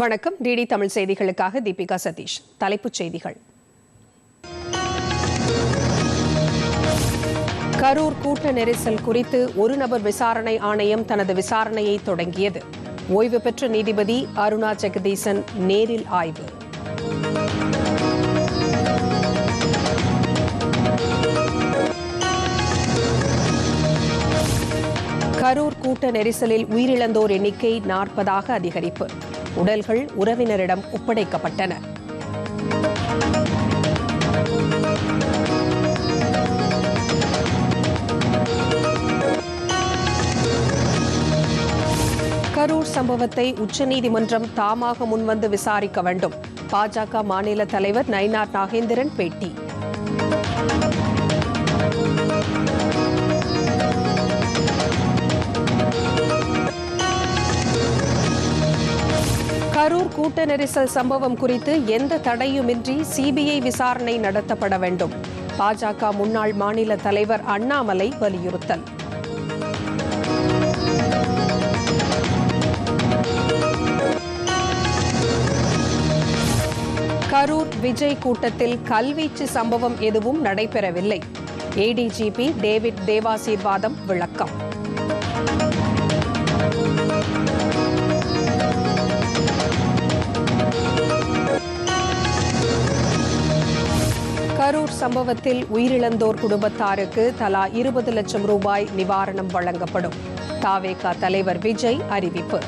வணக்கம். டிடி தமிழ் செய்திகளுக்காக தீபிகா சதீஷ். தலைப்புச் செய்திகள். கரூர் கூட்ட நெரிசல் குறித்து ஒரு நபர் விசாரணை ஆணையம் தனது விசாரணையை தொடங்கியது. ஓய்வு பெற்ற நீதிபதி அருணா ஜெகதீசன் நேரில் ஆய்வு. கரூர் கூட்ட நெரிசலில் உயிரிழந்தோர் எண்ணிக்கை நாற்பதாக அதிகரிப்பு. உடல்கள் உறவினரிடம் ஒப்படைக்கப்பட்டன. கரூர் சம்பவத்தை உச்சநீதிமன்றம் தாமாக முன்வந்து விசாரிக்க வேண்டும். பாஜக மாநில தலைவர் நயினார் நாகேந்திரன் பேட்டி. கரூர் கூட்ட நெரிசல் சம்பவம் குறித்து எந்த தடையுமின்றி சிபிஐ விசாரணை நடத்தப்பட வேண்டும். பாஜக முன்னாள் மாநில தலைவர் அண்ணாமலை வலியுறுத்தல். கரூர் விஜய் கூட்டத்தில் கல்வீச்சு சம்பவம் எதுவும் நடைபெறவில்லை. ஏடிஜிபி டேவிட் தேவாசீர்வாதம் விளக்கம். சம்பவத்தில் உயிரிழந்தோர் குடும்பத்தாருக்கு தலா இருபது லட்சம் ரூபாய் நிவாரணம் வழங்கப்படும். தாவேகா தலைவர் விஜய் அறிவிப்பு.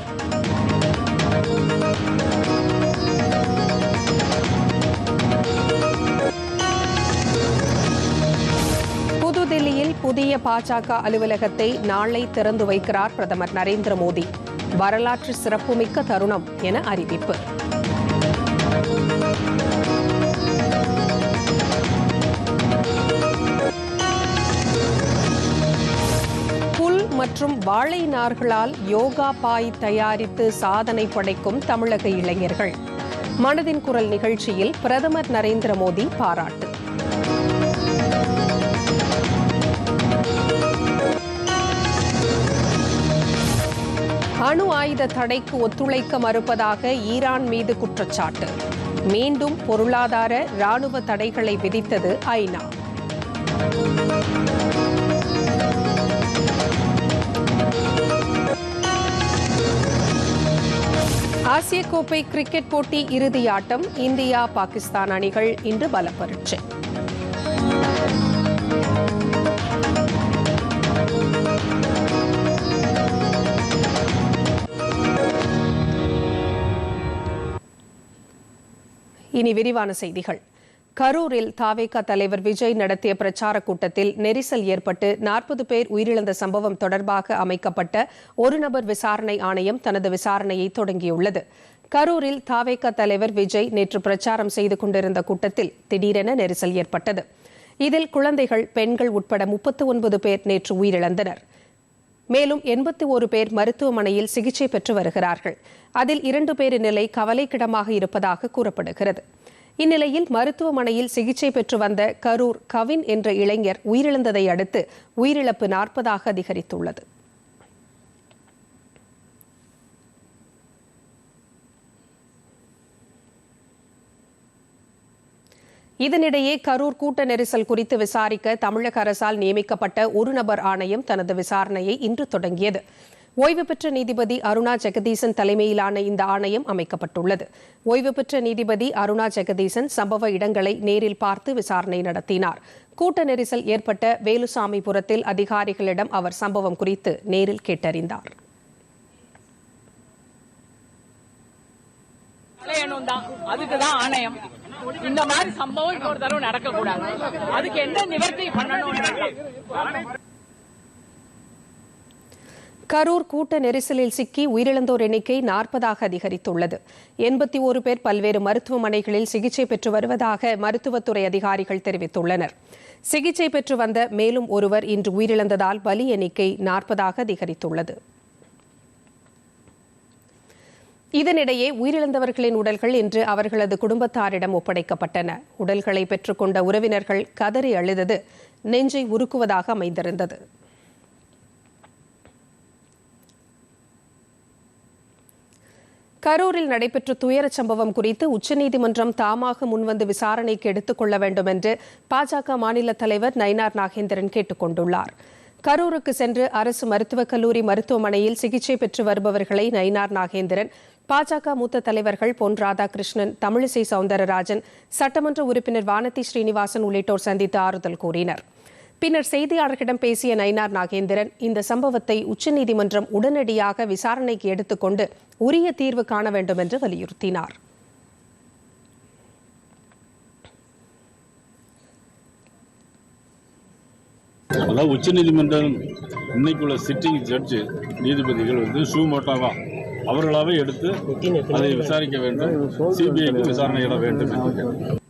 புதுதில்லியில் புதிய பாஜக அலுவலகத்தை நாளை திறந்து வைக்கிறார் பிரதமர் நரேந்திர மோடி. வரலாற்று சிறப்புமிக்க தருணம் என அறிவிப்பு. மற்றும் வாழை நார்களால் யோகா பாய் தயாரித்து சாதனை படைக்கும் தமிழக இளைஞர்கள். மனதின் குரல் நிகழ்ச்சியில் பிரதமர் நரேந்திர மோடி பாராட்டு. அணு ஆயுத தடைக்கு ஒத்துழைக்க மறுப்பதாக ஈரான் மீது குற்றச்சாட்டு. மீண்டும் பொருளாதார ராணுவ தடைகளை விதித்தது ஐநா. ஆசிய கோப்பை கிரிக்கெட் போட்டி இறுதியாட்டம் இந்தியா பாகிஸ்தான் அணிகள் இன்று பலப்பரட்சி. இனி விரிவான செய்திகள். கரூரில் தாவேகா தலைவர் விஜய் நடத்திய பிரச்சார கூட்டத்தில் நெரிசல் ஏற்பட்டு நாற்பது பேர் உயிரிழந்த சம்பவம் தொடர்பாக அமைக்கப்பட்ட ஒரு நபர் விசாரணை ஆணையம் தனது விசாரணையை தொடங்கியுள்ளது. கரூரில் தாவேக தலைவர் விஜய் நேற்று பிரச்சாரம் செய்து கொண்டிருந்த கூட்டத்தில் திடீரென நெரிசல் ஏற்பட்டது. இதில் குழந்தைகள் பெண்கள் உட்பட முப்பத்து ஒன்பது பேர் நேற்று உயிரிழந்தனர். மேலும் எண்பத்தி ஒரு பேர் மருத்துவமனையில் சிகிச்சை பெற்று வருகிறார்கள். அதில் இரண்டு பேரின் நிலை கவலைக்கிடமாக இருப்பதாக கூறப்படுகிறது. இந்நிலையில் மருத்துவமனையில் சிகிச்சை பெற்று வந்த கரூர் கவின் என்ற இளைஞர் உயிரிழந்ததை அடுத்து உயிரிழப்பு நாற்பதாக அதிகரித்துள்ளது. இதனிடையே கரூர் கூட்ட நெரிசல் குறித்து விசாரிக்க தமிழக அரசால் நியமிக்கப்பட்ட ஒரு நபர் ஆணையம் தனது விசாரணையை இன்று தொடங்கியது. ஓய்வு பெற்ற நீதிபதி அருணா ஜெகதீசன் தலைமையிலான இந்த ஆணையம் அமைக்கப்பட்டுள்ளது. ஓய்வு பெற்ற நீதிபதி அருணா ஜெகதீசன் சம்பவ இடங்களை நேரில் பார்த்து விசாரணை நடத்தினார். கூட்ட நெரிசல் ஏற்பட்ட வேலுசாமிபுரத்தில் அதிகாரிகளிடம் அவர் சம்பவம் குறித்து நேரில் கேட்டறிந்தார். களையணும் தான் அதுக்கு தான் ஆணையம். இந்த மாதிரி சம்பவம் ஒரு தடவை நடக்க கூடாது அதுக்கு என்ன நிவர்த்தி பண்ணணும் கரூர் கூட்ட நெரிசலில் சிக்கி உயிரிழந்தோர் எண்ணிக்கை நாற்பதாக அதிகரித்துள்ளது. எண்பத்தி ஒரு பேர் பல்வேறு மருத்துவமனைகளில் சிகிச்சை பெற்று வருவதாக மருத்துவத்துறை அதிகாரிகள் தெரிவித்துள்ளனர். சிகிச்சை பெற்று வந்த மேலும் ஒருவர் இன்று உயிரிழந்ததால் பலி எண்ணிக்கை நாற்பதாக அதிகரித்துள்ளது. இதனிடையே உயிரிழந்தவர்களின் உடல்கள் இன்று அவர்களது குடும்பத்தாரிடம் ஒப்படைக்கப்பட்டன. உடல்களை பெற்றுக்கொண்ட உறவினர்கள் கதறி அழுதது நெஞ்சை உருக்குவதாக அமைந்திருந்தது. கரூரில் நடைபெற்ற துயரச் சம்பவம் குறித்து உச்சநீதிமன்றம் தாமாக முன்வந்து விசாரணைக்கு எடுத்துக் கொள்ள வேண்டும் என்று பாஜக மாநில தலைவர் நயினார் நாகேந்திரன் கேட்டுக் கொண்டுள்ளார். கரூருக்கு சென்று அரசு மருத்துவக் கல்லூரி மருத்துவமனையில் சிகிச்சை பெற்று வருபவர்களை நயினார் நாகேந்திரன் பாஜக மூத்த தலைவர்கள் பொன் ராதாகிருஷ்ணன் தமிழிசை சவுந்தரராஜன் சட்டமன்ற உறுப்பினர் வானதி ஸ்ரீனிவாசன் உள்ளிட்டோர் சந்தித்து ஆறுதல் கூறினா் பின்னர் செய்தியாளர்களிடம் பேசிய நயினார் நாகேந்திரன் இந்த சம்பவத்தை உச்சநீதிமன்றம் உடனடியாக விசாரணைக்கு எடுத்துக்கொண்டு உரிய தீர்வு காண வேண்டும் என்று வலியுறுத்தினார். அதாவது உச்சநீதிமன்றம் இன்னைக்குள்ள சிட்டிங் ஜட்ஜு நீதிபதிகள் வந்து சூமோட்டாவா அவர்களாவே எடுத்து அதை விசாரிக்க வேண்டும். சிபிஐக்கு விசாரணையிட வேண்டும் என்று.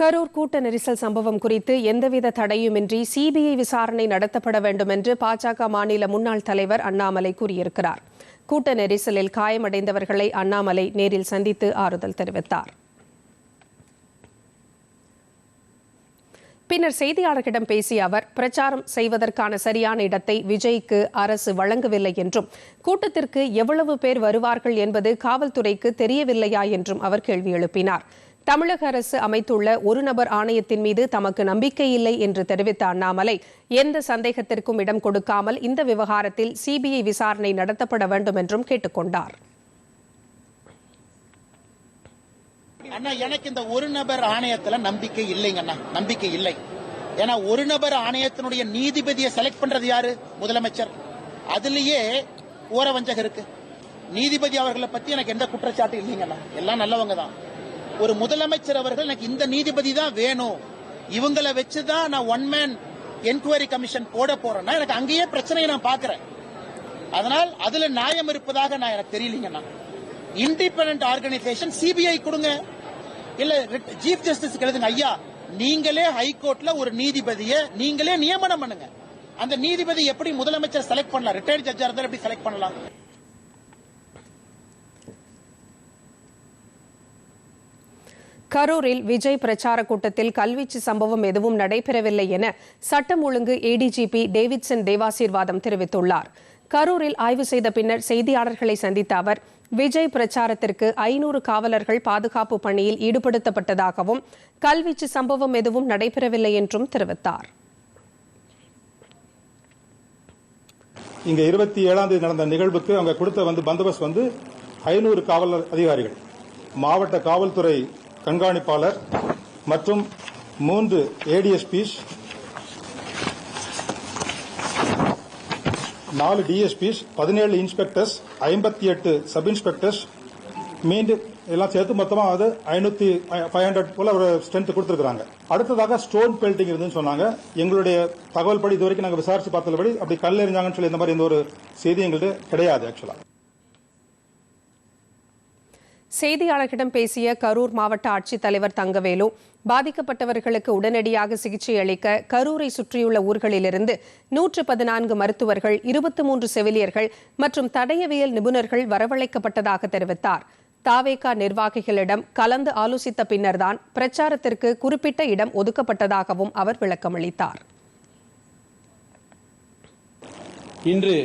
கரூர் கூட்ட நெரிசல் சம்பவம் குறித்து எந்தவித தடையுமின்றி சிபிஐ விசாரணை நடத்தப்பட வேண்டும் என்று பாஜக மாநில முன்னாள் தலைவர் அண்ணாமலை கூறியிருக்கிறார். கூட்ட நெரிசலில் காயமடைந்தவர்களை அண்ணாமலை நேரில் சந்தித்து ஆறுதல் தெரிவித்தார். பின்னர் செய்தியாளர்களிடம் பேசிய அவர் பிரச்சாரம் செய்வதற்கான சரியான இடத்தை விஜய்க்கு அரசு வழங்கவில்லை என்றும் கூட்டத்திற்கு எவ்வளவு பேர் வருவார்கள் என்பது காவல்துறைக்கு தெரியவில்லையா என்றும் அவர் கேள்வி எழுப்பினார். தமிழக அரசு அமைத்துள்ள ஒரு நபர் ஆணையத்தின் மீது தமக்கு நம்பிக்கை இல்லை என்று தெரிவித்த அண்ணாமலை எந்த சந்தேகத்திற்கும் இடம் கொடுக்காமல் இந்த விவகாரத்தில் சிபிஐ விசாரணை நடத்தப்பட வேண்டும் என்றும் கேட்டுக்கொண்டார் அண்ணா எனக்கு இந்த ஒரு நபர் ஆணையத்துல நம்பிக்கை இல்லைங்க அண்ணா. நம்பிக்கை இல்லை. ஏன்னா ஒரு நபர் ஆணையத்தினுடைய நீதிபதியை செலக்ட் பண்றது யாரு? முதலமைச்சர். அதுலயே ஓரவஞ்சகம் இருக்கு. நீதிபதி அவர்களை பத்தி எனக்கு எந்த குற்றச்சாட்டு இல்லைங்கண்ணா எல்லாம் நல்லவங்க தான். ஒரு முதலமைச்சர் அவர்கள் எனக்கு இந்த நீதிபதி தான் வேணும். இவங்களை வச்சுதான் நான் ஒன் மேன் என்கொயரி கமிஷன் போட போறேன்னா எனக்கு அங்கேயே பிரச்சனையை நான் பாக்குறேன் அதனால் அதுல நியாயம் இருப்பதாக நான் எனக்கு தெரியலீங்கண்ணா. இண்டிபெண்ட் ஆர்கனைசேஷன் சிபிஐ கொடுங்க. இல்ல சீஃப் ஜஸ்டிஸ் எழுதுங்க ஐயா நீங்களே ஹைகோர்ட்ல ஒரு நீதிபதியை நீங்களே நியமனம் பண்ணுங்க. அந்த நீதிபதி எப்படி முதலமைச்சர் செலக்ட் பண்ணலாம்? ரிட்டையர்ட் ஜட்ஜா இருந்தால் எப்படி செலக்ட் பண்ணலாம்? கரூரில் விஜய் பிரச்சார கூட்டத்தில் கல்வீச்சு சம்பவம் எதுவும் நடைபெறவில்லை என சட்டம் ஒழுங்கு ஏடிஜிபி டேவிட்சன் தேவாசீர்வாதம் தெரிவித்துள்ளார். கரூரில் ஆய்வு செய்த பின்னர் செய்தியாளர்களை சந்தித்த அவர் விஜய் பிரச்சாரத்திற்கு ஐநூறு காவலர்கள் பாதுகாப்பு பணியில் ஈடுபடுத்தப்பட்டதாகவும் கல்வீச்சு சம்பவம் எதுவும் நடைபெறவில்லை என்றும் தெரிவித்தார். இங்க இருபத்தி ஏழாம் தேதி நடந்த நிகழ்வுக்கு அவங்க கொடுத்த வந்து பந்தோபஸ்த் வந்து ஐநூறு காவலர் அதிகாரிகள். மாவட்ட காவல்துறை கண்காணிப்பாளர் மற்றும் மூன்று ஏடிஎஸ்பிஸ் நாலு டிஎஸ்பிஸ் பதினேழு இன்ஸ்பெக்டர்ஸ் ஐம்பத்தி எட்டு சப் இன்ஸ்பெக்டர்ஸ் மீண்டும் எல்லாம் சேர்த்து மொத்தமாக அது ஐநூத்தி ஃபைவ் ஹண்ட்ரட் போல ஒரு ஸ்ட்ரென்த் கொடுத்துருக்காங்க அடுத்ததாக ஸ்டோன் பெல்டிங் இருந்துன்னு சொன்னாங்க. எங்களுடைய தகவல் படி இது வரைக்கும் நாங்கள் விசாரிச்சு பார்த்தபடி அப்படி கல் எறிஞ்சாங்கன்னு சொல்லி இந்த மாதிரி எந்த ஒரு செய்தி எங்கள்கிட்ட கிடையாது ஆக்சுவலாக செய்தியாளர்களிடம் பேசிய கரூர் மாவட்ட ஆட்சித்தலைவர் தங்கவேலு பாதிக்கப்பட்டவர்களுக்கு உடனடியாக சிகிச்சை அளிக்க கரூரை சுற்றியுள்ள ஊர்களிலிருந்து நூற்று பதினான்கு மருத்துவர்கள் இருபத்தி மூன்று செவிலியர்கள் மற்றும் தடயவியல் நிபுணர்கள் வரவழைக்கப்பட்டதாக தெரிவித்தார். தாவேகா நிர்வாகிகளிடம் கலந்து ஆலோசித்த பின்னர்தான் பிரச்சாரத்திற்கு குறிப்பிட்ட இடம் ஒதுக்கப்பட்டதாகவும் அவர் விளக்கமளித்தார். இன்று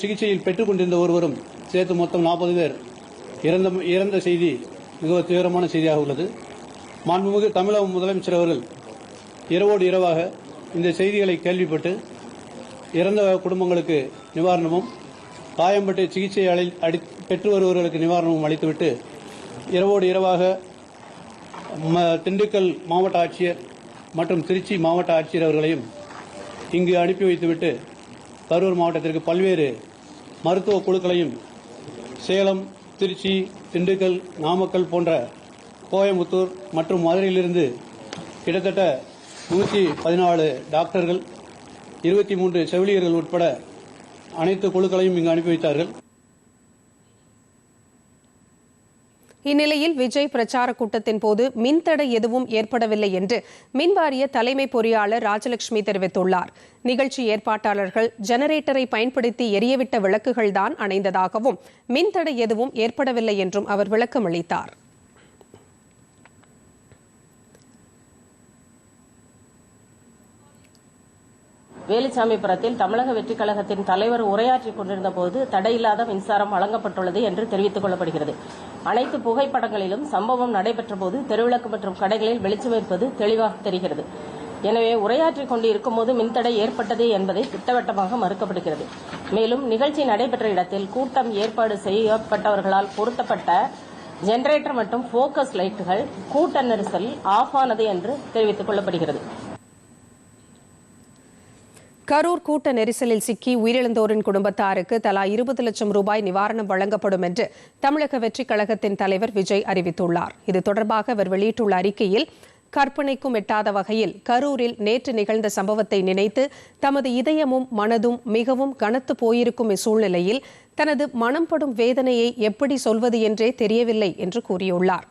சிகிச்சையில் பெற்றுக் கொண்டிருந்த ஒருவரும் சேர்த்து மொத்தம் நாற்பது பேர் இறந்த இறந்த செய்தி மிக தீவிரமான செய்தியாக உள்ளது. மாண்புமிகு தமிழக முதலமைச்சர் அவர்கள் இரவோடு இரவாக இந்த செய்திகளை கேள்விப்பட்டு இறந்த குடும்பங்களுக்கு நிவாரணமும் காயம்பட்டு சிகிச்சை அளி அடி பெற்று வருபவர்களுக்கு நிவாரணமும் அளித்துவிட்டு இரவோடு இரவாக ம- திண்டுக்கல் மாவட்ட ஆட்சியர் மற்றும் திருச்சி மாவட்ட ஆட்சியர் அவர்களையும் இங்கு அனுப்பி வைத்துவிட்டு கரூர் மாவட்டத்திற்கு பல்வேறு மருத்துவ குழுக்களையும் சேலம் திருச்சி திண்டுக்கல் நாமக்கல் போன்ற கோயம்புத்தூர் மற்றும் மதுரையிலிருந்து கிட்டத்தட்ட நூற்றி பதினாலு டாக்டர்கள் இருபத்தி மூன்று செவிலியர்கள் உட்பட அனைத்து குழுக்களையும் இங்கு அனுப்பி வைத்தார்கள். இந்நிலையில் விஜய் பிரச்சார கூட்டத்தின் போது மின்தடை எதுவும் ஏற்படவில்லை என்று மின்வாரிய தலைமை பொறியாளர் ராஜலட்சுமி தெரிவித்துள்ளார். நிகழ்ச்சி ஏற்பாட்டாளர்கள் ஜெனரேட்டரை பயன்படுத்தி எரியவிட்ட விளக்குகள்தான் அணைந்ததாகவும் மின்தடை எதுவும் ஏற்படவில்லை என்றும் அவர் விளக்கமளித்தார். வேலுச்சாமிபுரத்தில் தமிழக வெற்றிக் கழகத்தின் தலைவர் உரையாற்றிக் கொண்டிருந்த போது தடையில்லாத மின்சாரம் வழங்கப்பட்டுள்ளது என்று தெரிவித்துக் கொள்ளப்படுகிறது. அனைத்து புகைப்படங்களிலும் சம்பவம் நடைபெற்ற போது தெருவிளக்கு மற்றும் கடைகளில் வெளிச்சம் இருப்பது தெளிவாக தெரிகிறது. எனவே உரையாற்றிக் கொண்டு இருக்கும்போது மின்தடை ஏற்பட்டது என்பதை திட்டவட்டமாக மறுக்கப்படுகிறது. மேலும் நிகழ்ச்சி நடைபெற்ற இடத்தில் கூட்டம் ஏற்பாடு செய்யப்பட்டவர்களால் பொருத்தப்பட்ட ஜெனரேட்டர் மற்றும் போக்கஸ் லைட்டுகள் கூட்ட நெரிசல் ஆஃப் ஆனது என்று தெரிவித்துக் கொள்ளப்படுகிறது. கரூர் கூட்ட நெரிசலில் சிக்கி உயிரிழந்தோரின் குடும்பத்தாருக்கு தலா இருபது லட்சம் ரூபாய் நிவாரணம் வழங்கப்படும் என்று தமிழக வெற்றிக் கழகத்தின் தலைவர் விஜய் அறிவித்துள்ளார். இது தொடர்பாக அவர் வெளியிட்டுள்ள அறிக்கையில் கற்பனைக்கும் எட்டாத வகையில் கரூரில் நேற்று நிகழ்ந்த சம்பவத்தை நினைத்து தமது இதயமும் மனதும் மிகவும் கனத்து போயிருக்கும் இச்சூழ்நிலையில் தனது மனம் படும் வேதனையை எப்படி சொல்வது என்றே தெரியவில்லை என்று கூறியுள்ளார்.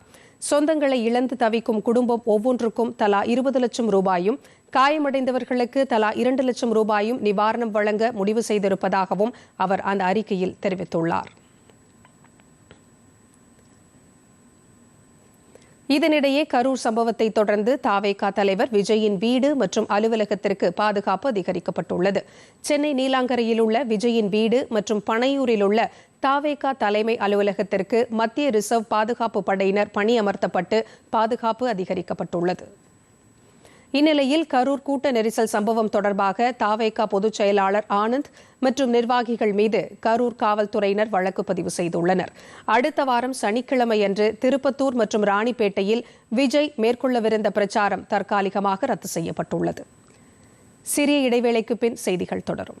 சொந்தங்களை இழந்து தவிக்கும் குடும்பம் ஒவ்வொன்றுக்கும் தலா இருபது லட்சம் ரூபாயும் காயமடைந்தவர்களுக்கு தலா இரண்டு லட்சம் ரூபாயும் நிவாரணம் வழங்க முடிவு செய்திருப்பதாகவும் அவர் அந்த அறிக்கையில் தெரிவித்துள்ளார். இதனிடையே கரூர் சம்பவத்தை தொடர்ந்து தாவேகா தலைவர் விஜயின் வீடு மற்றும் அலுவலகத்திற்கு பாதுகாப்பு அதிகரிக்கப்பட்டுள்ளது. சென்னை நீலாங்கரையில் உள்ள விஜயின் வீடு மற்றும் பனையூரில் உள்ள தாவேகா தலைமை அலுவலகத்திற்கு மத்திய ரிசர்வ் பாதுகாப்பு படையினர் பணியமர்த்தப்பட்டு பாதுகாப்பு அதிகரிக்கப்பட்டுள்ளது. இந்நிலையில் கரூர் கூட்ட நெரிசல் சம்பவம் தொடர்பாக தாவேகா பொதுச் செயலாளர் ஆனந்த் மற்றும் நிர்வாகிகள் மீது கரூர் காவல்துறையினர் வழக்கு பதிவு செய்துள்ளனர். அடுத்த வாரம் சனிக்கிழமையன்று திருப்பத்தூர் மற்றும் ராணிப்பேட்டையில் விஜய் மேற்கொள்ளவிருந்த பிரச்சாரம் தற்காலிகமாக ரத்து செய்யப்பட்டுள்ளது. சிறிய இடைவேளைக்கு பின் செய்திகள் தொடரும்.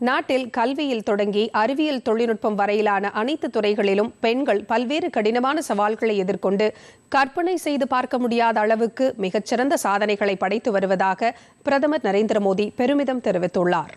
நாட்டில் கல்வியில் தொடங்கி அறிவியல் தொழில்நுட்பம் வரையிலான அனைத்து துறைகளிலும் பெண்கள் பல்வேறு கடினமான சவால்களை எதிர்கொண்டு கற்பனை செய்து பார்க்க முடியாத அளவுக்கு மிகச்சிறந்த சாதனைகளை படைத்து வருவதாக பிரதமர் நரேந்திர மோடி பெருமிதம் தெரிவித்துள்ளார்.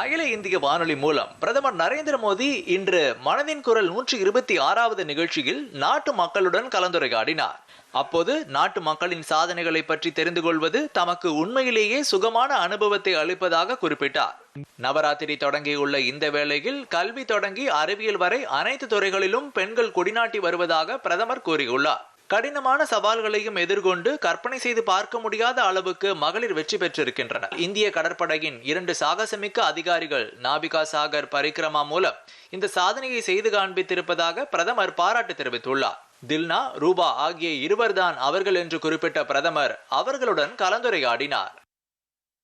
அகில இந்திய வானொலி மூலம் பிரதமர் நரேந்திர மோடி இன்று மனதின் குரல் நூற்றி இருபத்தி ஆறாவது நிகழ்ச்சியில் நாட்டு மக்களுடன் கலந்துரையாடினார். அப்போது நாட்டு மக்களின் சாதனைகளை பற்றி தெரிந்து கொள்வது தமக்கு உண்மையிலேயே சுகமான அனுபவத்தை அளிப்பதாக குறிப்பிட்டார். நவராத்திரி தொடங்கியுள்ள இந்த வேளையில் கல்வி தொடங்கி அறிவியல் வரை அனைத்து துறைகளிலும் பெண்கள் கொடிநாட்டி வருவதாக பிரதமர் கூறியுள்ளார். கடினமான சவால்களையும் எதிர்கொண்டு கற்பனை செய்து பார்க்க முடியாத அளவுக்கு மகளிர் வெற்றி பெற்றிருக்கின்றனர் இந்திய கடற்படையின் இரண்டு சாகசமிக்க அதிகாரிகள் நாபிகா சாகர் பரிக்ரமா மூலம் இந்த சாதனையை செய்து காண்பித்திருப்பதாக பிரதமர் பாராட்டு தெரிவித்துள்ளார் தில்னா ரூபா ஆகிய இருவர்தான் அவர்கள் என்று குறிப்பிட்ட பிரதமர் அவர்களுடன் கலந்துரையாடினார்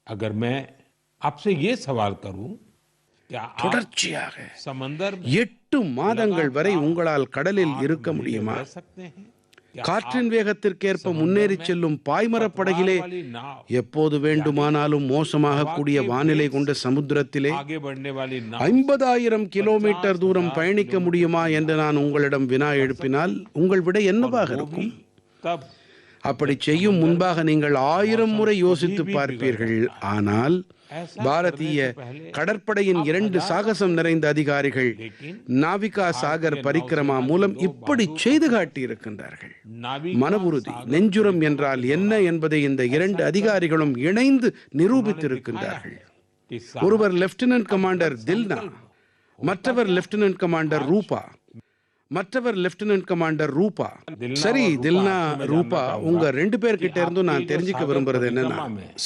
अगर मैं आपसे ये सवाल करूं क्या आप தொடர்ச்சியாக समंदर எட்டு மாதங்கள் வரை உங்களால் கடலில் இருக்க முடியுமா रह सकते हैं क्या காற்றின் வேகத்திற்கேற்ப முன்னேறி செல்லும் பாய்மரப்படகிலே எப்போது வேண்டுமானாலும் மோசமாக கூடிய வானிலை கொண்ட சமுத்திரத்திலே ஐம்பதாயிரம் கிலோமீட்டர் தூரம் பயணிக்க முடியுமா என்று நான் உங்களிடம் வினா எழுப்பினால் உங்கள் விட என்னவாக இருக்கும்? அப்படி செய்யும் முன்பாக நீங்கள் ஆயிரம் முறை யோசித்து பார்ப்பீர்கள். ஆனால் பாரதிய கடற்படையின் இரண்டு சாகசம் நிறைந்த அதிகாரிகள் நாவிகா சாகர் பரிக்கிரமா மூலம் இப்படி செய்து காட்டியிருக்கின்றார்கள். மன உறுதி நெஞ்சுரம் என்றால் என்ன என்பதை இந்த இரண்டு அதிகாரிகளும் இணைந்து நிரூபித்திருக்கின்றார்கள். ஒருவர் லெப்டினன்ட் கமாண்டர் தில்னா மற்றவர் லெப்டினன்ட் கமாண்டர் ரூபா மற்றவர் லெப்டினன்ட் கமாண்டர் ரூபா. சரி தில்னா ரூபா உங்க ரெண்டு பேர்கிட்ட இருந்தும் நான் தெரிஞ்சுக்க விரும்புறது என்னன்னா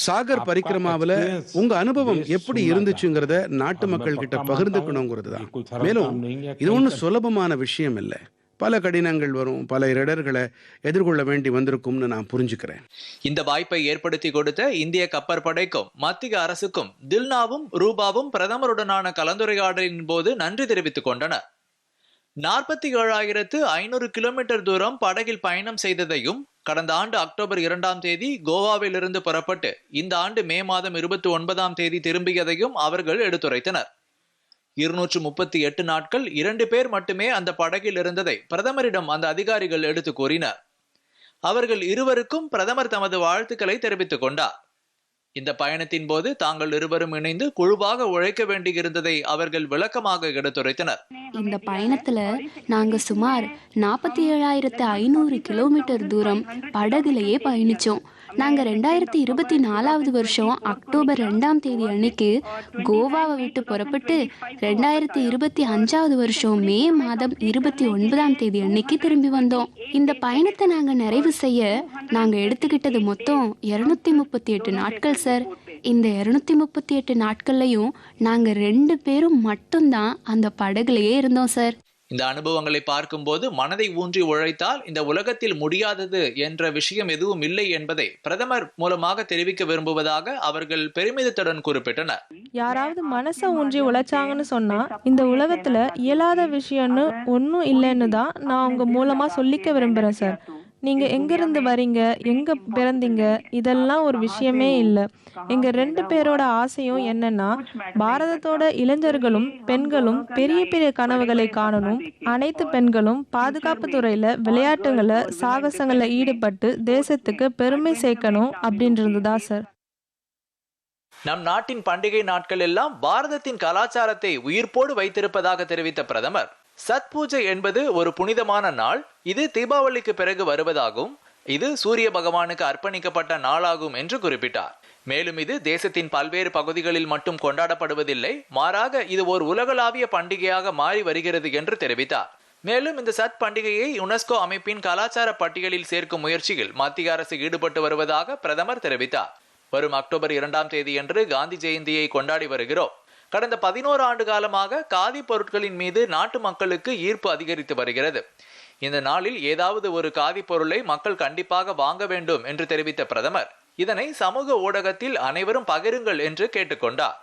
சாகர் பரிக்கிரமாவுல உங்க அனுபவம் எப்படி இருந்துச்சுங்கிறத நாட்டு மக்கள் கிட்ட பகிர்ந்துக்கணுங்கிறது தான். மேலும் இது ஒன்றும் சுலபமான விஷயம் இல்லை. பல கடினங்கள் வரும் பல இடர்களை எதிர்கொள்ள வேண்டி வந்திருக்கும்னு நான் புரிஞ்சுக்கிறேன். இந்த வாய்ப்பை ஏற்படுத்தி கொடுத்த இந்திய கப்பற்படைக்கும் மத்திய அரசுக்கும் தில்னாவும் ரூபாவும் பிரதமருடனான கலந்துரையாடலின் போது நன்றி தெரிவித்துக் கொண்டனர். நாற்பத்தி ஏழாயிரத்து ஐநூறு கிலோமீட்டர் தூரம் படகில் பயணம் செய்ததையும் கடந்த ஆண்டு அக்டோபர் இரண்டாம் தேதி கோவாவிலிருந்து புறப்பட்டு இந்த ஆண்டு மே மாதம் இருபத்தி ஒன்பதாம் தேதி திரும்பியதையும் அவர்கள் எடுத்துரைத்தனர். இருநூற்று முப்பத்தி எட்டு நாட்கள் இரண்டு பேர் மட்டுமே அந்த படகில் இருந்ததை பிரதமரிடம் அந்த அதிகாரிகள் எடுத்து கூறினர். அவர்கள் இருவருக்கும் பிரதமர் தமது வாழ்த்துக்களை தெரிவித்துக் கொண்டார். இந்த பயணத்தின் போது தாங்கள் இருவரும் இணைந்து குழுவாக உழைக்க வேண்டியிருந்ததை அவர்கள் விளக்கமாக எடுத்துரைத்தனர். இந்த பயணத்துல நாங்க சுமார் நாற்பத்தி ஏழாயிரத்து ஐநூறு கிலோமீட்டர் தூரம் படகுலயே பயணிச்சோம். நாங்கள் ரெண்டாயிரத்தி இருபத்தி நாலாவது வருஷம் அக்டோபர் ரெண்டாம் தேதி அன்னைக்கு கோவாவை விட்டு புறப்பட்டு ரெண்டாயிரத்தி இருபத்தி அஞ்சாவது வருஷம் மே மாதம் இருபத்தி ஒன்பதாம் தேதி அன்னைக்கு திரும்பி வந்தோம். இந்த பயணத்தை நாங்கள் நிறைவு செய்ய நாங்கள் எடுத்துக்கிட்டது மொத்தம் இருநூத்தி முப்பத்தி எட்டு நாட்கள் சார் இந்த இருநூத்தி முப்பத்தி எட்டு நாட்கள்லையும் நாங்கள் ரெண்டு பேரும் மட்டும்தான் அந்த படகுலையே இருந்தோம் சார் இந்த அனுபவங்களை பார்க்கும்போது மனதை ஊன்றி உழைத்தால் இந்த உலகத்தில் முடியாதது என்ற விஷயம் எதுவும் இல்லை என்பதை பிரதமர் மூலமாக தெரிவிக்க விரும்புவதாக அவர்கள் பெருமிதத்துடன் குறிப்பிட்டனர். யாராவது மனசை ஊன்றி உழைச்சாங்கன்னு சொன்னா இந்த உலகத்துல இயலாத விஷயம்னு ஒன்னும் இல்லைன்னு தான் நான் உங்க மூலமா சொல்லிக்க விரும்புறேன் சார். நீங்க எங்கிருந்து வரீங்க? எங்க பிறந்தீங்க? இதெல்லாம் ஒரு விஷயமே இல்லை. எங்க ரெண்டு பேரோட ஆசையும் என்னன்னா பாரதத்தோட இளைஞர்களும் பெண்களும் பெரிய பெரிய கனவுகளை காணணும். அனைத்து பெண்களும் பாதுகாப்பு துறையில விளையாட்டுகளை சாகசங்கள்ல ஈடுபட்டு தேசத்துக்கு பெருமை சேர்க்கணும் அப்படின்றது தான் சார் நம் நாட்டின் பண்டிகை நாட்கள் எல்லாம் பாரதத்தின் கலாச்சாரத்தை உயிர்ப்போடு வைத்திருப்பதாக தெரிவித்த பிரதமர். சத் பூஜை என்பது ஒரு புனிதமான நாள். இது தீபாவளிக்கு பிறகு வருவதாகும். இது சூரிய பகவானுக்கு அர்ப்பணிக்கப்பட்ட நாளாகும் என்று குறிப்பிட்டார். மேலும் இது தேசத்தின் பல்வேறு பகுதிகளில் மட்டும் கொண்டாடப்படுவதில்லை. மாறாக இது ஒரு உலகளாவிய பண்டிகையாக மாறி வருகிறது என்று தெரிவித்தார். மேலும் இந்த சத் பண்டிகையை யுனெஸ்கோ அமைப்பின் கலாச்சார பட்டியலில் சேர்க்கும் முயற்சியில் மத்திய அரசு ஈடுபட்டு வருவதாக பிரதமர் தெரிவித்தார். வரும் அக்டோபர் இரண்டாம் தேதியன்று காந்தி ஜெயந்தியை கொண்டாடி வருகிறோம். கடந்த பதினோரு ஆண்டு காலமாக காதி பொருட்களின் மீது நாட்டு மக்களுக்கு ஈர்ப்பு அதிகரித்து வருகிறது. இந்த நாளில் ஏதாவது ஒரு காதி பொருளை மக்கள் கண்டிப்பாக வாங்க வேண்டும் என்று தெரிவித்த பிரதமர் இதனை சமூக ஊடகத்தில் அனைவரும் பகிருங்கள் என்று கேட்டுக்கொண்டார்.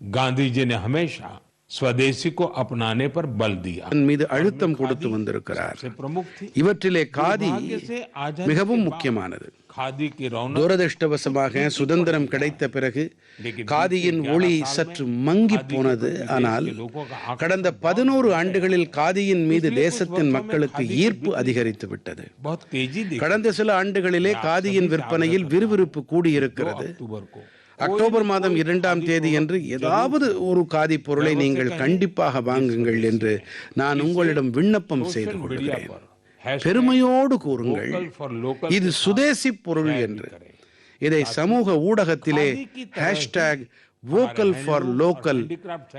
காந்திஜி ஹமேஷா ஸ்வதேசி அப்னானே பர் பல் தியா. மீது அழுத்தம் கொடுத்து வந்திருக்கிறார். இவற்றிலே காதி மிகவும் முக்கியமானது. துரதிருஷ்டவசமாக சுதந்திரம் கிடைத்த பிறகு காதியின் ஒளி சற்று மங்கி போனது. ஆனால் கடந்த பதினோரு ஆண்டுகளில் காதியின் மீது தேசத்தின் மக்களுக்கு ஈர்ப்பு அதிகரித்து விட்டது. கடந்த சில ஆண்டுகளிலே காதியின் விற்பனையில் விறுவிறுப்பு கூடியிருக்கிறது. அக்டோபர் மாதம் இரண்டாம் தேதி என்று ஏதாவது ஒரு காதி பொருளை நீங்கள் கண்டிப்பாக வாங்குங்கள் என்று நான் உங்களிடம் விண்ணப்பம் செய்து கொள்கிறேன். பெருமையோடு கூறுங்கள். இது சுதேசி பொருள் என்று. இதை சமூக ஊடகத்திலே ஹேஷ்டேக் வோக்கல் ஃபார் லோக்கல்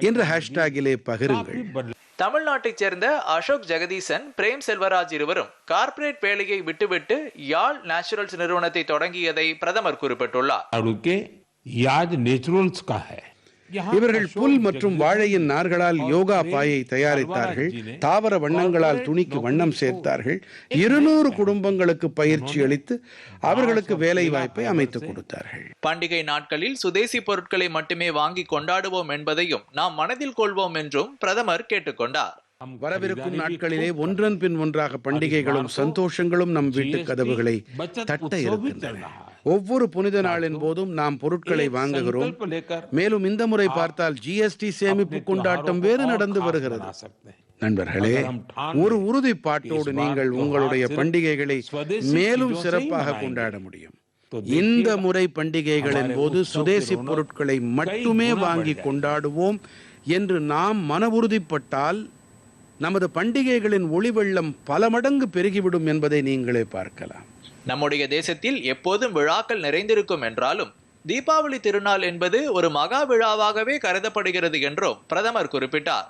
என்ற ஹேஷ்டேகிலே பகிருங்கள். தமிழ்நாட்டைச் சேர்ந்த அசோக் ஜெகதீசன் பிரேம் செல்வராஜ் இருவரும் கார்ப்பரேட் வேலையை விட்டுவிட்டு யாழ் நேச்சுரல்ஸ் நிறுவனத்தை தொடங்கியதை பிரதமர் குறிப்பிட்டுள்ளார். யாழ் நேச்சுரல்ஸ் இவர்கள் புல் மற்றும் வாழையின் நார்களால் யோகா பாயை தயாரித்தார்கள். தாவர வண்ணங்களால் துணிக்கு வண்ணம் சேர்த்தார்கள். இருநூறு குடும்பங்களுக்கு பயிற்சி அளித்து அவர்களுக்கு வேலை வாய்ப்பை அமைத்துக் கொடுத்தார்கள். பண்டிகை நாட்களில் சுதேசி பொருட்களை மட்டுமே வாங்கி கொண்டாடுவோம் என்பதையும் நாம் மனதில் கொள்வோம் என்றும் பிரதமர் கேட்டுக்கொண்டார். வரவிருக்கும் நாட்களிலே ஒன்றன் பின் ஒன்றாக பண்டிகைகளும் சந்தோஷங்களும் நம் வீட்டு கதவுகளை தட்ட இருக்கின்றன ஒவ்வொரு புனித நாளின் போதும் நாம் பொருட்களை வாங்குகிறோம். மேலும் இந்த முறை பார்த்தால் ஜிஎஸ்டி சேமிப்பு கொண்டாட்டம் வேறு நடந்து வருகிறது. நண்பர்களே ஒரு உறுதிப்பாட்டோடு நீங்கள் உங்களுடைய பண்டிகைகளை மேலும் சிறப்பாக கொண்டாட முடியும். இந்த முறை பண்டிகைகளின் போது சுதேசி பொருட்களை மட்டுமே வாங்கி கொண்டாடுவோம் என்று நாம் மன உறுதிப்பட்டால் நமது பண்டிகைகளின் ஒளி வெள்ளம் பல மடங்கு பெருகிவிடும் என்பதை நீங்களே பார்க்கலாம். நம்முடைய தேசத்தில் எப்போதும் விழாக்கள் நிறைந்திருக்கும் என்றாலும் தீபாவளி திருநாள் என்பது ஒரு மகா விழாவாகவே கருதப்படுகிறது என்றும் பிரதமர் குறிப்பிட்டார்.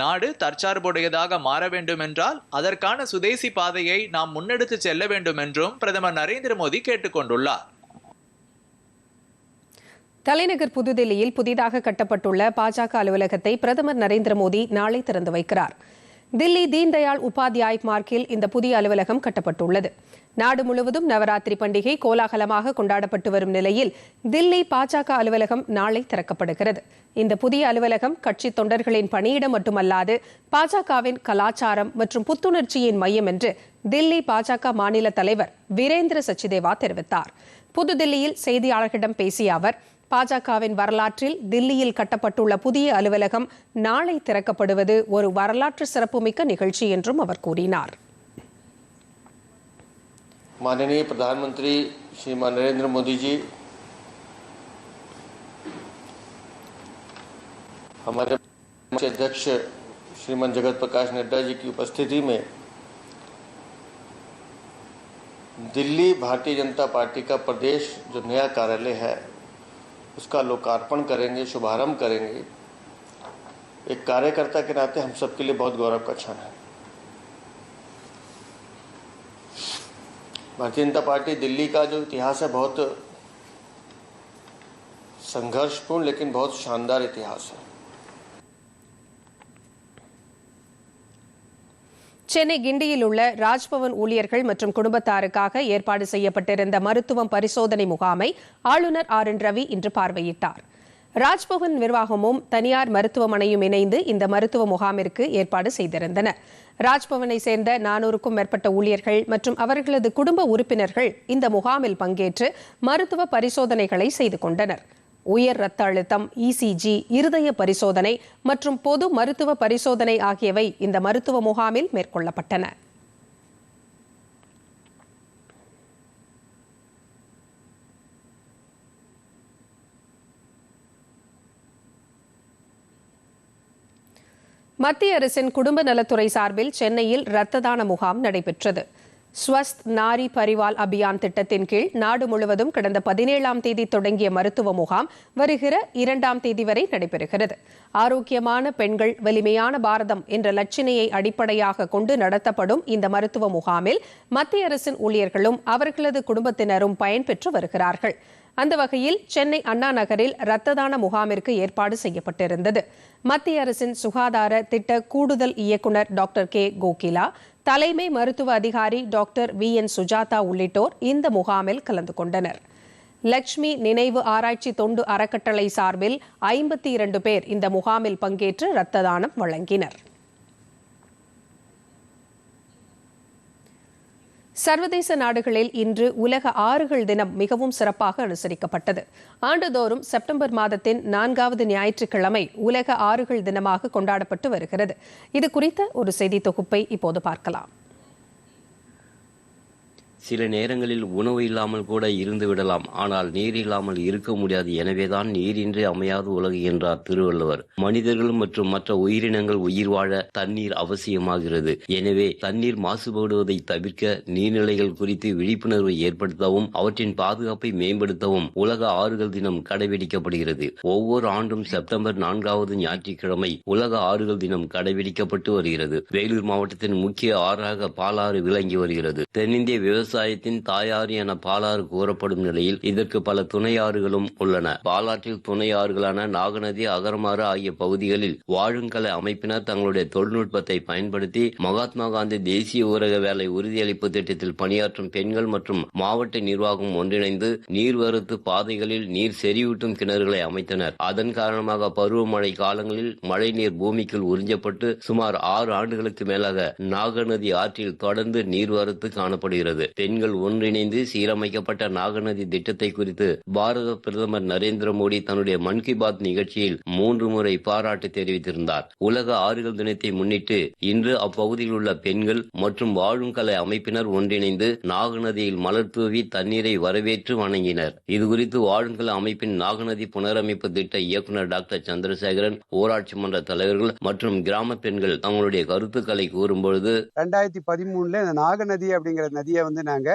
நாடு தற்சார்புடையதாக மாற வேண்டும் என்றால் அதற்கான சுதேசி பாதையை நாம் முன்னெடுத்து செல்ல வேண்டும் என்றும் பிரதமர் நரேந்திர மோடி கேட்டுக்கொண்டுள்ளார் தலைநகர் புதுதில்லியில் புதிதாக கட்டப்பட்டுள்ள பாஜக அலுவலகத்தை பிரதமர் நரேந்திர மோடி நாளை திறந்து வைக்கிறார். தில்லி தீன்தயாள் உபாத்யாய் மார்க்கில் இந்த புதிய அலுவலகம் கட்டப்பட்டுள்ளது. நாடு முழுவதும் நவராத்திரி பண்டிகை கோலாகலமாக கொண்டாடப்பட்டு வரும் நிலையில் தில்லி பாஜக அலுவலகம் நாளை திறக்கப்படுகிறது. இந்த புதிய அலுவலகம் கட்சி தொண்டர்களின் பணியிடம் மட்டுமல்லாது பாஜகவின் கலாச்சாரம் மற்றும் புத்துணர்ச்சியின் மையம் என்று தில்லி பாஜக மாநில தலைவர் வீரேந்திர சச்சிதேவா தெரிவித்தார். புதுதில்லியில் செய்தியாளர்களிடம் பேசிய அவர் பாஜகவின் வரலாற்றில் தில்லியில் கட்டப்பட்டுள்ள புதிய அலுவலகம் நாளை திறக்கப்படுவது ஒரு வரலாற்று சிறப்புமிக்க நிகழ்ச்சி என்றும் அவர் கூறினார் माननीय प्रधानमंत्री श्रीमान नरेंद्र मोदी जी हमारे अध्यक्ष श्रीमान जगत प्रकाश नड्डा जी की उपस्थिति में दिल्ली भारतीय जनता पार्टी का प्रदेश जो नया कार्यालय है उसका लोकार्पण करेंगे, शुभारंभ करेंगे। एक कार्यकर्ता के नाते हम सबके लिए बहुत गौरव का क्षण है। भारतीय जनता पार्टी दिल्ली का जो इतिहास है, बहुत संघर्षपूर्ण लेकिन बहुत शानदार इतिहास है। சென்னை கிண்டியில் உள்ள ராஜ்பவன் ஊழியர்கள் மற்றும் குடும்பத்தாருக்காக ஏற்பாடு செய்யப்பட்டிருந்த மருத்துவம் பரிசோதனை முகாமை ஆளுநர் ஆர் என் ரவி இன்று பார்வையிட்டார். ராஜ்பவன் நிர்வாகமும் தனியார் மருத்துவமனையும் இணைந்து இந்த மருத்துவ முகாமிற்கு ஏற்பாடு செய்திருந்தன ராஜ்பவனை சேர்ந்த நானூறுக்கும் மேற்பட்ட ஊழியர்கள் மற்றும் அவர்களது குடும்ப உறுப்பினர்கள் இந்த முகாமில் பங்கேற்று மருத்துவ பரிசோதனைகளை செய்து கொண்டனர். உயர் ரத்த அழுத்தம் இசிஜி இருதய பரிசோதனை மற்றும் பொது மருத்துவ பரிசோதனை ஆகியவை இந்த மருத்துவ முகாமில் மேற்கொள்ளப்பட்டன. மத்திய அரசின் குடும்ப நலத்துறை சார்பில் சென்னையில் இரத்த தான முகாம் நடைபெற்றது. ஸ்வஸ்த் நாரி பரிவால் அபியான் திட்டத்தின் கீழ் நாடு முழுவதும் கடந்த பதினேழாம் தேதி தொடங்கிய மருத்துவ முகாம் வருகிற இரண்டாம் தேதி வரை நடைபெறுகிறது. ஆரோக்கியமான பெண்கள் வலிமையான பாரதம் என்ற லட்சணையை அடிப்படையாக கொண்டு நடத்தப்படும் இந்த மருத்துவ முகாமில் மத்திய அரசின் ஊழியர்களும் அவர்களது குடும்பத்தினரும் பயன்பெற்று வருகிறார்கள். அந்த வகையில் சென்னை அண்ணா நகரில் இரத்த தான முகாமிற்கு ஏற்பாடு செய்யப்பட்டிருந்தது. மத்திய அரசின் சுகாதார திட்ட கூடுதல் இயக்குநர் டாக்டர் கே. கோகிலா தலைமை மருத்துவ அதிகாரி டாக்டர் வி. என். சுஜாதா உள்ளிட்டோர் இந்த முகாமில் கலந்து கொண்டனர். லட்சுமி நினைவு ஆராய்ச்சி தொண்டு அறக்கட்டளை சார்பில் ஐம்பத்தி இரண்டு பேர் இந்த முகாமில் பங்கேற்று இரத்த தானம் வழங்கினர். சர்வதேச நாடுகளில் இன்று உலக ஆறுகள் தினம் மிகவும் சிறப்பாக அனுசரிக்கப்பட்டது. ஆண்டுதோறும் செப்டம்பர் மாதத்தின் நான்காவது ஞாயிற்றுக்கிழமை உலக ஆறுகள் தினமாக கொண்டாடப்பட்டு வருகிறது. இது குறித்த ஒரு செய்தி தொகுப்பை இப்போது பார்க்கலாம். சில நேரங்களில் உணவு இல்லாமல் கூட இருந்து விடலாம். ஆனால் நீர் இல்லாமல் இருக்க முடியாது. எனவேதான் நீரின்றி அமையாது உலகு என்றார் திருவள்ளுவர். மனிதர்கள் மற்றும் மற்ற உயிரினங்கள் உயிர் வாழ தண்ணீர் அவசியமாகிறது. எனவே தண்ணீர் மாசுபடுவதை தவிர்க்க நீர்நிலைகள் குறித்து விழிப்புணர்வை ஏற்படுத்தவும் அவற்றின் பாதுகாப்பை மேம்படுத்தவும் உலக ஆறுகள் தினம் கடைபிடிக்கப்படுகிறது. ஒவ்வொரு ஆண்டும் செப்டம்பர் நான்காவது ஞாயிற்றுக்கிழமை உலக ஆறுகள் தினம் கடைபிடிக்கப்பட்டு வருகிறது. வேலூர் மாவட்டத்தின் முக்கிய ஆறாக பாலாறு விளங்கி வருகிறது. தென்னிந்திய விவசாய விவசாயத்தின் தாயாறு என பாலாறு கூறப்படும் நிலையில் இதற்கு பல துணையாறுகளும் உள்ளன. பாலாற்றில் துணையாறுகளான நாகநதி அகரமாறு ஆகிய பகுதிகளில் வாழுங்கலை அமைப்பினர் தங்களுடைய தொழில்நுட்பத்தை பயன்படுத்தி மகாத்மா காந்தி தேசிய ஊரக வேலை உறுதியளிப்பு திட்டத்தில் பணியாற்றும் பெண்கள் மற்றும் மாவட்ட நிர்வாகம் ஒன்றிணைந்து நீர்வரத்து பாதைகளில் நீர் செறிவூட்டும் கிணறுகளை அமைத்தனர். அதன் காரணமாக பருவமழை காலங்களில் மழைநீர் பூமிக்குள் உறிஞ்சப்பட்டு சுமார் ஆறு ஆண்டுகளுக்கு மேலாக நாகநதி ஆற்றில் தொடர்ந்து நீர்வரத்து காணப்படுகிறது. பெண்கள் ஒன்றிணைந்து சீரமைக்கப்பட்ட நாகநதி திட்டத்தை குறித்து பாரத பிரதமர் நரேந்திர மோடி தன்னுடைய மன் கி பாத் நிகழ்ச்சியில் மூன்று முறை பாராட்டு தெரிவித்திருந்தார். உலக ஆறுகள் தினத்தை முன்னிட்டு இன்று அப்பகுதியில் உள்ள பெண்கள் மற்றும் வாழும் கலை அமைப்பினர் ஒன்றிணைந்து நாகநதியில் மலர் தூவி தண்ணீரை வரவேற்று வணங்கினர். இதுகுறித்து வாழுங்கல அமைப்பின் நாகநதி புனரமைப்பு திட்ட இயக்குநர் டாக்டர் சந்திரசேகரன் ஊராட்சி மன்ற தலைவர்கள் மற்றும் கிராம பெண்கள் தங்களுடைய கருத்துக்களை கூறும்பொழுது ரெண்டாயிரத்தி பதிமூணுல இந்த நாகநதி அப்படிங்கிற நதியை வந்து நாங்க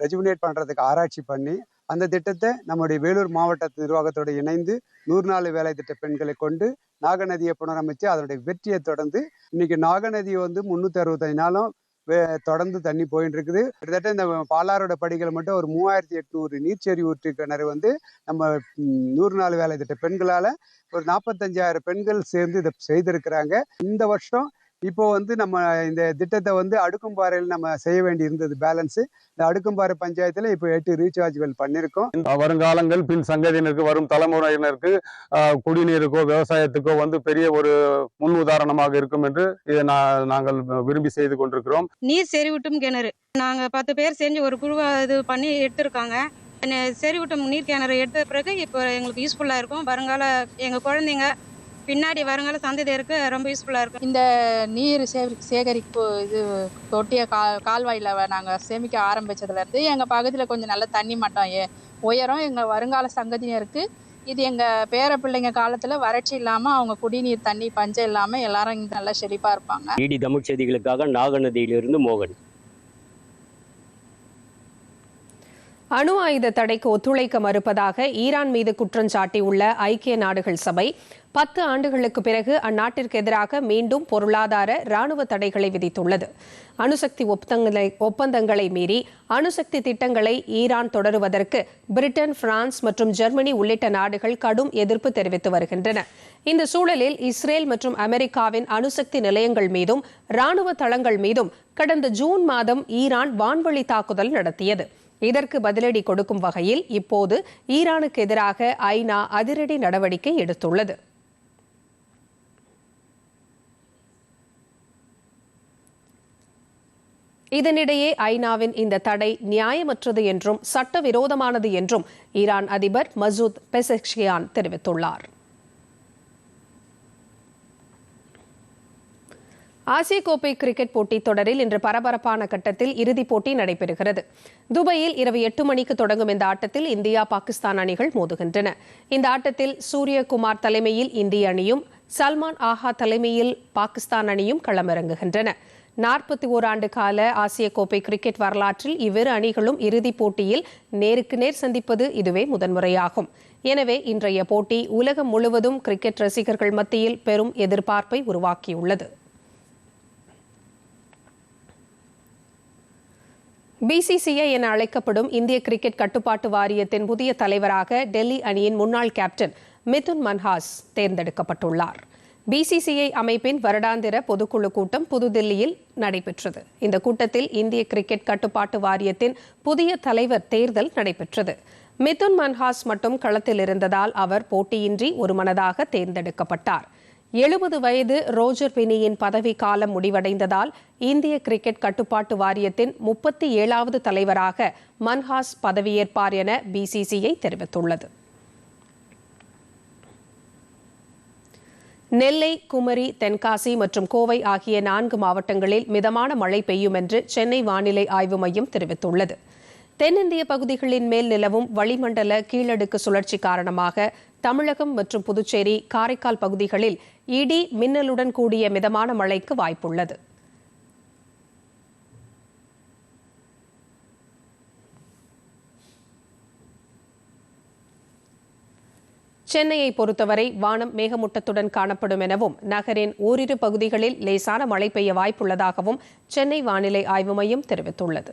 ரெஜுமினேட் பண்றதுக்கு ஆராய்ச்சி பண்ணி அந்த திட்டத்தை நம்முடைய வேலூர் மாவட்ட நிர்வாகத்தோடு இணைந்து நூறு நாள் வேலை திட்ட பெண்களை கொண்டு நாகநதியை புனரமைச்சு அதனுடைய வெற்றியை தொடர்ந்து இன்னைக்கு நாகநதி வந்து முந்நூற்றி அறுபத்தஞ்சு நாளும் தொடர்ந்து தண்ணி போயிட்டு இருக்குது கிட்டத்தட்ட இந்த பாலாரோட படிகள் மட்டும் ஒரு மூவாயிரத்தி எட்நூறு நீர்ச்சேரி ஊற்று கிணறு வந்து நம்ம நூறு நாள் வேலை திட்ட பெண்களால் ஒரு நாற்பத்தஞ்சாயிரம் பெண்கள் சேர்ந்து இதை செய்திருக்கிறாங்க. இந்த வருஷம் இப்போ வந்து நம்ம இந்த திட்டத்தை வந்து அடுக்கும்பாறையில் நம்ம செய்ய வேண்டி இருந்தது பேலன்ஸ். இந்த அடுக்கும்பாறை பஞ்சாயத்தில் இப்போ எட்டு ரீசார்ஜ் வெல் பண்ணியிருக்கோம் வருங்காலங்கள் பின் சங்கதியினருக்கு வரும் தலைமுறையினருக்கு குடிநீருக்கோ விவசாயத்துக்கோ வந்து பெரிய ஒரு முன் உதாரணமாக இருக்கும் என்று இதை நா- நாங்கள் விரும்பி செய்து கொண்டிருக்கிறோம். நீர் செறிவூட்டும் கிணறு. நாங்கள் பத்து பேர் செஞ்சு ஒரு குழுவை இது பண்ணி எடுத்திருக்காங்க. செறிவூட்டும் நீர் கிணறு எடுத்த பிறகு இப்போ எங்களுக்கு யூஸ்ஃபுல்லாக இருக்கும். வருங்கால எங்கள் குழந்தைங்க பின்னாடி வருங்கால சந்ததியருக்கு ரொம்ப யூஸ்ஃபுல்லாக இருக்கும். இந்த நீர் சேகரி சேகரிப்பு இது தொட்டிய கா கால்வாயில் நாங்கள் சேமிக்க ஆரம்பிச்சதுலேருந்து எங்கள் பகுதியில் கொஞ்சம் நல்ல தண்ணி மட்டம் ஏ உயரம் எங்கள் வருங்கால சங்கதியினருக்கு இது எங்கள் பேர பிள்ளைங்க காலத்தில் வறட்சி இல்லாமல் அவங்க குடிநீர் தண்ணி பஞ்சம் இல்லாமல் எல்லாரும் இங்கே நல்லா செழிப்பாக இருப்பாங்க. டிடி தமிழ் செய்திகளுக்காக நாகநதியிலிருந்து மோகன். அணு ஆயுத தடைக்கு ஒத்துழைக்க மறுப்பதாக ஈரான் மீது குற்றஞ்சாட்டியுள்ள ஐக்கிய நாடுகள் சபை பத்து ஆண்டுகளுக்கு பிறகு அந்நாட்டிற்கு எதிராக மீண்டும் பொருளாதார ராணுவ தடைகளை விதித்துள்ளது. அணுசக்தி ஒப்பந்தங்களை ஒப்பந்தங்களை மீறி அணுசக்தி திட்டங்களை ஈரான் தொடருவதற்கு பிரிட்டன் பிரான்ஸ் மற்றும் ஜெர்மனி உள்ளிட்ட நாடுகள் கடும் எதிர்ப்பு தெரிவித்து வருகின்றன. இந்த சூழலில் இஸ்ரேல் மற்றும் அமெரிக்காவின் அணுசக்தி நிலையங்கள் மீதும் ராணுவ தளங்கள் மீதும் கடந்த ஜூன் மாதம் ஈரான் வான்வழி தாக்குதல் நடத்தியது. இதற்கு பதிலடி கொடுக்கும் வகையில் இப்போது ஈரானுக்கு எதிராக ஐநா அதிரடி நடவடிக்கை எடுத்துள்ளது. இதனிடையே ஐநாவின் இந்த தடை நியாயமற்றது என்றும் சட்டவிரோதமானது என்றும் ஈரான் அதிபர் மசூத் பெசக்ஷியான் தெரிவித்துள்ளார். ஆசிய கோப்பை கிரிக்கெட் போட்டித் தொடரில் இன்று பரபரப்பான கட்டத்தில் இறுதிப் போட்டி நடைபெறுகிறது. துபாயில் இரவு எட்டு மணிக்கு தொடங்கும் இந்த ஆட்டத்தில் இந்தியா பாகிஸ்தான் அணிகள் மோதுகின்றன. இந்த ஆட்டத்தில் சூரியகுமார் தலைமையில் இந்திய அணியும் சல்மான் ஆஹா தலைமையில் பாகிஸ்தான் அணியும் களமிறங்குகின்றன. நாற்பத்தி ஓராண்டு கால ஆசிய கோப்பை கிரிக்கெட் வரலாற்றில் இவ்விரு அணிகளும் இறுதிப் போட்டியில் நேருக்கு நேர் சந்திப்பது இதுவே முதன்முறையாகும். எனவே இன்றைய போட்டி உலகம் முழுவதும் கிரிக்கெட் ரசிகர்கள் மத்தியில் பெரும் எதிர்பார்ப்பை உருவாக்கியுள்ளது. பிசிசிஐ என அழைக்கப்படும் இந்திய கிரிக்கெட் கட்டுப்பாட்டு வாரியத்தின் புதிய தலைவராக டெல்லி அணியின் முன்னாள் கேப்டன் மிதுன் மன்ஹாஸ் தேர்ந்தெடுக்கப்பட்டுள்ளார். பிசிசிஐ அமைப்பின் வருடாந்திர பொதுக்குழு கூட்டம் புதுதில்லியில் நடைபெற்றது. இந்த கூட்டத்தில் இந்திய கிரிக்கெட் கட்டுப்பாட்டு வாரியத்தின் புதிய தலைவர் தேர்தல் நடைபெற்றது. மிதுன் மன்ஹாஸ் மட்டும் களத்தில் இருந்ததால் அவர் போட்டியின்றி ஒருமனதாக தேர்ந்தெடுக்கப்பட்டார். எழுபது வயது ரோஜர் பினியின் பதவி காலம் முடிவடைந்ததால் இந்திய கிரிக்கெட் கட்டுப்பாட்டு வாரியத்தின் முப்பத்தி ஏழாவது தலைவராக மன்ஹாஸ் பதவியேற்பார் என பிசிசிஐ தெரிவித்துள்ளது. நெல்லை குமரி தென்காசி மற்றும் கோவை ஆகிய நான்கு மாவட்டங்களில் மிதமான மழை பெய்யும் என்று சென்னை வானிலை ஆய்வு மையம் தெரிவித்துள்ளது. தென்னிந்திய பகுதிகளின் மேல் நிலவும் வளிமண்டல கீழடுக்கு சுழற்சி காரணமாக தமிழகம் மற்றும் புதுச்சேரி காரைக்கால் பகுதிகளில் இடி மின்னலுடன் கூடிய மிதமான மழைக்கு வாய்ப்புள்ளது. சென்னையை பொறுத்தவரை வானம் மேகமூட்டத்துடன் காணப்படும் எனவும் நகரின் ஓரிரு பகுதிகளில் லேசான மழை பெய்ய வாய்ப்புள்ளதாகவும் சென்னை வானிலை ஆய்வு மையம் தெரிவித்துள்ளது.